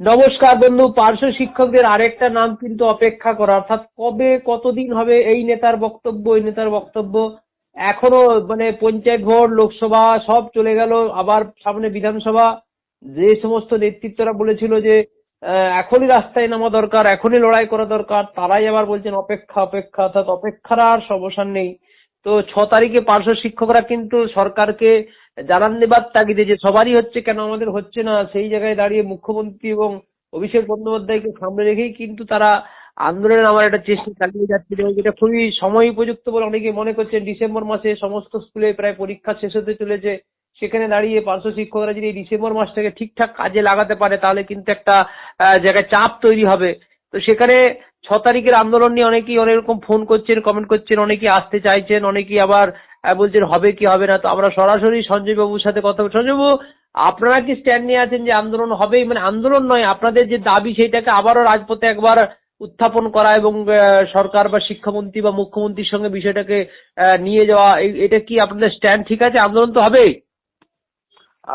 নমস্কার বন্ধু, পার্শ্ব শিক্ষকদের আরেকটা নাম কিন্তু অপেক্ষা করা, অর্থাৎ কবে, কতদিন হবে এই নেতার বক্তব্য ওই নেতার বক্তব্য? এখনও মানে পঞ্চায়েত ভোট, লোকসভা, সব চলে গেল, আবার সামনে বিধানসভা। যে সমস্ত নেতৃত্বরা বলেছিল যে এখনই রাস্তায় নামা দরকার, এখনই লড়াই করা দরকার, তারাই আবার বলছেন অপেক্ষা অপেক্ষা, অর্থাৎ অপেক্ষার আর অবসান নেই। তো ছ তারিখে পার্শ্ব শিক্ষকরা কিন্তু সরকারকে জানান দেবার তাগিদে যে সবারই হচ্ছে, কেন আমাদের হচ্ছে না? সেই জায়গায় দাঁড়িয়ে মুখ্যমন্ত্রী এবং অভিষেক বন্দ্যোপাধ্যায়কে সামনে রেখেই কিন্তু তারা আন্দোলনে নামার একটা চেষ্টা চালিয়ে যাচ্ছে যেটা খুবই সময় উপযুক্ত বলে অনেকে মনে করছেন। ডিসেম্বর মাসে সমস্ত স্কুলে প্রায় পরীক্ষা শেষ হতে চলেছে। সেখানে দাঁড়িয়ে পার্শ্ব শিক্ষকরা যদি এই ডিসেম্বর মাসটাকে ঠিকঠাক কাজে লাগাতে পারে, তাহলে কিন্তু একটা জায়গায় চাপ তৈরি হবে। তো সেখানে ছ তারিখের আন্দোলন নিয়ে অনেকেই অনেক রকম ফোন করছেন কমেন্ট করছেন, অনেকেই আসতে চাইছেন, অনেকেই আবার বলছেন হবে কি হবে না? তো আমরা সরাসরি সঞ্জয় বাবুর সাথে কথা সঞ্জয় বাবু আপনারা কি স্ট্যান্ড নিয়ে আছেন যে আন্দোলন হবেই? মানে আন্দোলন নয় আপনাদের যে দাবি সেইটাকে আবারও রাজপথে একবার উত্থাপন করা এবং সরকার বা শিক্ষামন্ত্রী বা মুখ্যমন্ত্রীর সঙ্গে বিষয়টাকে নিয়ে যাওয়া এটা কি আপনাদের স্ট্যান্ড ঠিক আছে? আন্দোলন তো হবেই।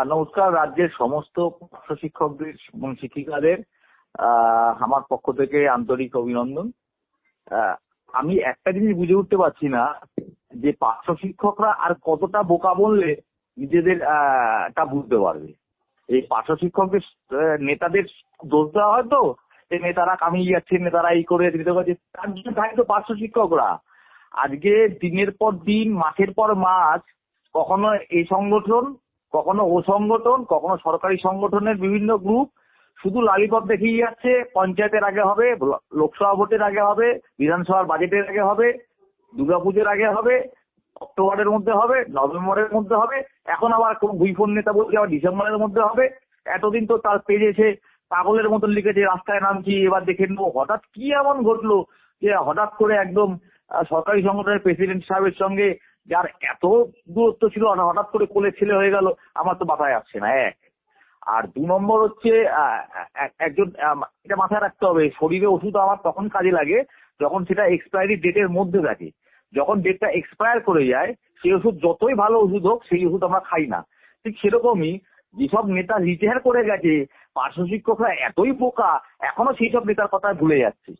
নমস্কার। রাজ্যের সমস্ত শিক্ষকদের শিক্ষিকাদের আহ, আমার পক্ষ থেকে আন্তরিক অভিনন্দন। আমি একটা জিনিস বুঝে উঠতে পারছি না যে পার্শ্ব শিক্ষকরা আর কতটা বোকা বললে নিজেদের টা বুঝতে পারবে। এই পার্শ্ব শিক্ষকদের নেতাদের দোষ দেওয়া হয় তো এই নেতারা কামিয়ে যাচ্ছে, নেতারা এই করে দিতে পারছে, তার জন্য থাকে তো পার্শ্ব শিক্ষকরা আজকে দিনের পর দিন, মাসের পর মাস, কখনো এই সংগঠন, কখনো ও সংগঠন, কখনো সরকারি সংগঠনের বিভিন্ন গ্রুপ শুধু লালিপপ দেখিয়ে যাচ্ছে, পঞ্চায়েতের আগে হবে লোকসভা ভোটের আগে হবে, বিধানসভার বাজেটের আগে হবে দুর্গাপুজোর আগে হবে, অক্টোবরের মধ্যে হবে, নভেম্বরের মধ্যে হবে, এখন আবার কোন ভুইফোন নেতা বলছে আবার ডিসেম্বরের মধ্যে হবে। এতদিন তো তার পেজে এসে পাগলের মতন লিখেছে, রাস্তায় নামছি, এবার দেখে নেব। হঠাৎ কি এমন ঘটলো যে হঠাৎ করে একদম সরকারি সংগঠনের প্রেসিডেন্ট সাহেবের সঙ্গে যার এত দূরত্ব ছিল হঠাৎ করে কোলে ছেলে হয়ে গেল, আমার তো মাথায় আসছে না, এক। আর দু নম্বর হচ্ছে একজন এটা মাথায় রাখতে হবে, শরীরে ওষুধ আমার তখন কাজে লাগে, যখন সেটা এক্সপায়ারি ডেটের মধ্যে থাকে। যখন ডেটটা এক্সপায়ার করে যায়, সেই ওষুধ যতই ভালো ওষুধ হোক, সেই ওষুধ আমরা খাই না। ঠিক সেরকমই যেসব নেতা রিটায়ার করে গেছে, পার্শ্ব শিক্ষকরা এতই বোকা, এখনও সেই সব নেতার কথা ভুলে যাচ্ছে।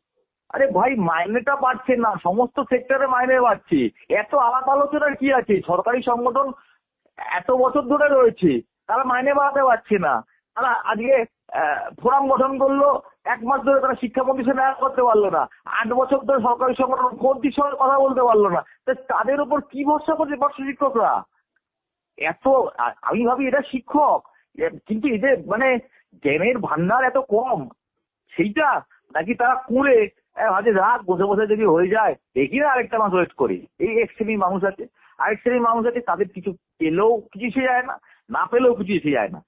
আরে ভাই, মাইনেটা বাড়ছে না, সমস্ত সেক্টরে মাইনে বাড়ছে। এত আলাপ আলোচনার কি আছে? সরকারি সংগঠন এত বছর ধরে রয়েছে, তারা মাইনে বাড়াতে পারছে না। তারা আজকে ফোরাম গঠন করল, এক মাস ধরে তারা শিক্ষামন্ত্রীর সাথে দেখা করতে পারল না। আট বছর ধরে সরকারি সংগঠন মন্ত্রীর সঙ্গে কথা বলতে পারল না। তাদের উপর কি ভরসা করছে পার্শ্ব শিক্ষকরা? এত আমি ভাবি এটা শিক্ষক। কিন্তু এদের মানে জ্ঞানের ভান্ডার এত কম। সেইটা নাকি তারা কুড়ে ভাবে রাত বসে বসে যদি হয়ে যায়, দেখি না আরেকটা মাস ওয়েট করি। এই এক শ্রেণির মানুষ আছে। আরেক শ্রেণির মানুষ আছে, তাদের কিছু পেলেও কিছু এসে যায় না না পেলেও কিছু এসে যায় না।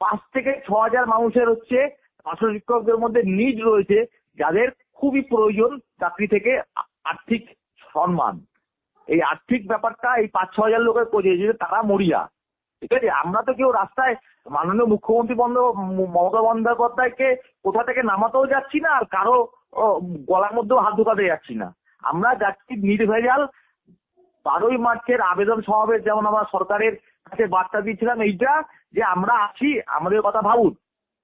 পাঁচ থেকে ছ হাজার মানুষের হচ্ছে পার্শ্ব শিক্ষকদের মধ্যে নিজ রয়েছে, যাদের খুবই প্রয়োজন চাকরি থেকে আর্থিক সম্মান। এই আর্থিক ব্যাপারটা এই পাঁচ, ছ হাজার লোকের করে যে তারা মরিয়া। ঠিক আছে? আমরা তো কেউ রাস্তায় মাননীয় মুখ্যমন্ত্রী বন্দ ম- মমতা বন্দ্যোপাধ্যায়কে কোথা থেকে নামাতেও যাচ্ছি না আর কারও গলার মধ্যেও হাত ঢুকাতে যাচ্ছি না। আমরা যাচ্ছি নির্ভেজাল। বারোই মার্চের আবেদন সমাবেশ, যেমন আমরা সরকারের কাছে বার্তা দিয়েছিলাম, এইটা যে আমরা আছি, আমাদের কথা ভাবুন।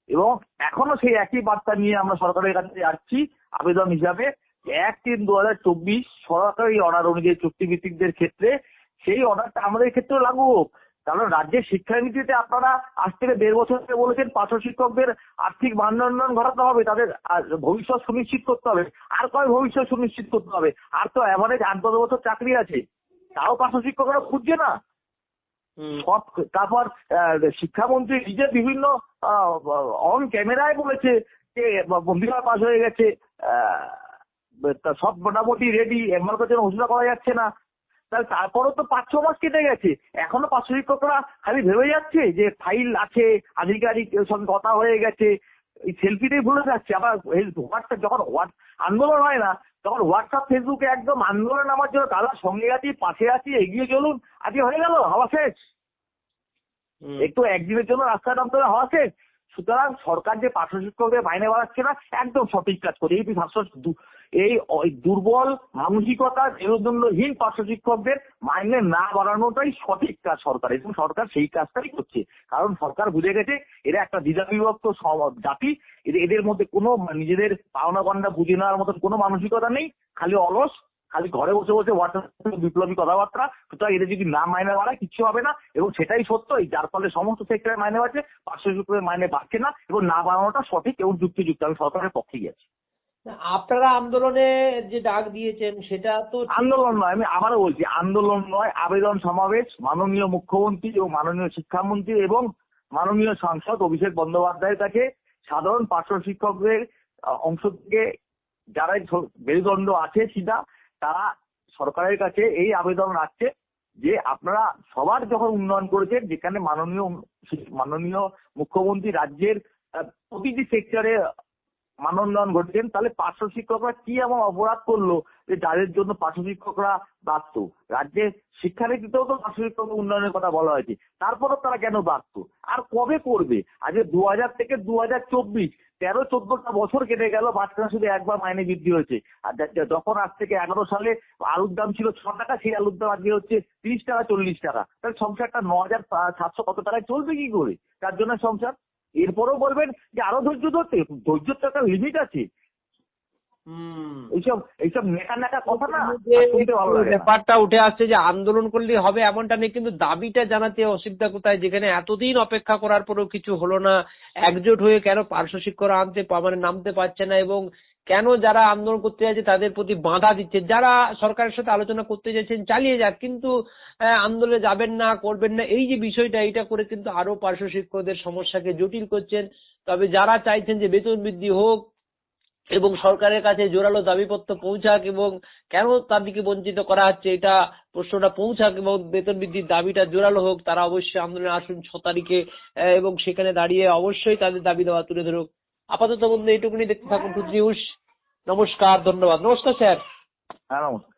এবং এখনও সেই একই বার্তা নিয়ে আমরা সরকারের কাছে যাচ্ছি আবেদন হিসাবে। এক তিন দু হাজার চব্বিশ সরকারি অর্ডার অনুযায়ী চুক্তিভিত্তিকদের ক্ষেত্রে সেই অর্ডারটা আমাদের ক্ষেত্রেও লাগু হোক। কারণ রাজ্যের শিক্ষানীতিতে আপনারা আজ থেকে দেড় বছর ধরে বলেছেন পার্শ্ব শিক্ষকদের আর্থিক মানোন্নয়ন ঘটাতে হবে, তাদের ভবিষ্যৎ সুনিশ্চিত করতে হবে। আর কয় ভবিষ্যৎ সুনিশ্চিত করতে হবে? আর তো এভারেজ আট দশ বছর চাকরি আছে। তাও পার্শ্ব শিক্ষকরা খুঁজছে না। সব তারপর শিক্ষামন্ত্রী নিজে বিভিন্ন অন ক্যামেরায় বলেছে যে বিবাহ পাস হয়ে গেছে সব মোটামুটি রেডি এমন কাছে ঘোষণা করা যাচ্ছে না। তাহলে তারপরও তো পাঁচ ছ মাস কেটে গেছে। এখনও পার্শ্ব শিক্ষকরা খালি ভেবে যাচ্ছে যে ফাইল আছে, আধিকারিক সঙ্গে কথা হয়ে গেছে। এই সেলফিটাই ভুলে যাচ্ছে। আবার হোয়াটসঅ্যাপ যখন হোয়াট আন্দোলন হয় না তখন হোয়াটসঅ্যাপ ফেসবুকে একদম আন্দোলন আমার জন্য দাদা সঙ্গে আছি পাশে আছি এগিয়ে চলুন আজকে হয়ে গেল হাওয়া শেষ। একটু একদিনের জন্য রাস্তা নামতে করে হাওয়া শেষ। সুতরাং সরকার যে পাঠ্য শিক্ষকদের মাইনে বাড়াচ্ছে না একদম সঠিক কাজ করে। এই দু- এই দুর্বল, মানসিকতা, মেরুদণ্ডহীন পার্শ্ব শিক্ষকদের মাইনে না বাড়ানোটাই সঠিক কাজ সরকার। এবং সরকার সেই কাজটাই করছে। কারণ সরকার বুঝে গেছে, এরা একটা দ্বিধাবিভক্ত স- জাতি। এদের- মধ্যে কোনো নিজেদের পাওনা গন্ডা বুঝে নেওয়ার মতন কোনো মানসিকতা নেই। খালি অলস, খালি ঘরে বসে বসে হোয়াটসঅ্যাপ বিপ্লবী কথাবার্তা। সুতরাং এদের যদি না মাইনে বাড়ায়, কিচ্ছু হবে না। এবং সেটাই সত্য, এই যার ফলে সমস্ত সেক্টরে মাইনে বাড়ছে পার্শ্ব শিক্ষকের মাইনে বাড়ছে না। এবং না বাড়ানোটা সঠিক এবং যুক্তিযুক্ত। আমি সরকারের পক্ষেই আছি। আপনারা আন্দোলনে যে ডাক দিয়েছেন, সেটা তো আন্দোলন নয়, আমি আবারও বলছি, আন্দোলন নয়, আবেদন সমাবেশ, মাননীয় মুখ্যমন্ত্রী এবং মাননীয় শিক্ষামন্ত্রী এবং মাননীয় সাংসদ অভিষেক বন্দ্যোপাধ্যায়ের কাছে সাধারণ পাঠ্য শিক্ষকদের অংশ থেকে যারা মেরুদণ্ড আছে সিধা তারা সরকারের কাছে এই আবেদন রাখছে যে আপনারা সবার যখন উন্নয়ন করেছেন, যেখানে মাননীয় মাননীয় মুখ্যমন্ত্রী রাজ্যের প্রতিটি সেক্টরে মানোন্নয়ন ঘটেছেন তাহলে পার্শ্ব শিক্ষকরা কি এমন অপরাধ করল যে যাদের জন্য পার্শ্ব শিক্ষকরা বাড়ত রাজ্যে শিক্ষানীতিতেও তো পার্শ্ব শিক্ষক উন্নয়নের কথা বলা হয়েছে, তারপরও তারা কেন বাড়ত আর কবে করবে? আজকে দু হাজার থেকে দু হাজার চব্বিশ, তেরো, চোদ্দটা বছর কেটে গেল, মাঝখানে শুধু একবার মাইনে বৃদ্ধি হয়েছে। আর যখন আজ থেকে এগারো সালে আলুর দাম ছিল ছ টাকা, সেই আলুর দাম আজকে হচ্ছে তিরিশ টাকা, চল্লিশ টাকা। তাহলে সংসারটা ন হাজার সাতশো কত টাকায় চলবে কি করে? তার জন্য সংসার এরপরেও বলবেন যে আরও ধৈর্য ধরতে ধৈর্য তো একটা লিমিট আছে। হুম। এইসব এইসব নেকা নেকা কথা না। ব্যাপারটা উঠে আসছে যে আন্দোলন করলে হবে এমনটা নেই কিন্তু দাবিটা জানাতে অসুবিধা কোথায়? যেখানে এতদিন অপেক্ষা করার পরেও কিছু হলো না। একজোট হয়ে কেন পার্শ্ব শিক্ষকরা আনতে মানে নামতে পারছে না এবং কেন যারা আন্দোলন করতে যাচ্ছে তাদের প্রতি বাধা দিচ্ছে? যারা সরকারের সাথে আলোচনা করতে যাচ্ছেন, চালিয়ে যাক, কিন্তু আন্দোলনে যাবেন না, করবেন না, এই যে বিষয়টা এটা করে কিন্তু আরও পার্শ্ব শিক্ষকদের সমস্যাকে জটিল করছেন। তবে যারা চাইছেন যে বেতন বৃদ্ধি হোক এবং সরকারের কাছে জোরালো দাবিপত্র পৌঁছাক এবং কেন তাদেরকে বঞ্চিত করা হচ্ছে, এটা প্রশ্নটা পৌঁছাক এবং বেতন বৃদ্ধির দাবিটা জোরালো হোক, তারা অবশ্যই আন্দোলনে আসুন, ছ তারিখে এবং সেখানে দাঁড়িয়ে অবশ্যই তাদের দাবি দেওয়া তুলে ধরুক। আপাতত বন্ধু এইটুকুনি দেখতে থাকুন নমস্কার ধন্যবাদ। নমস্কার স্যার। হ্যাঁ নমস্কার।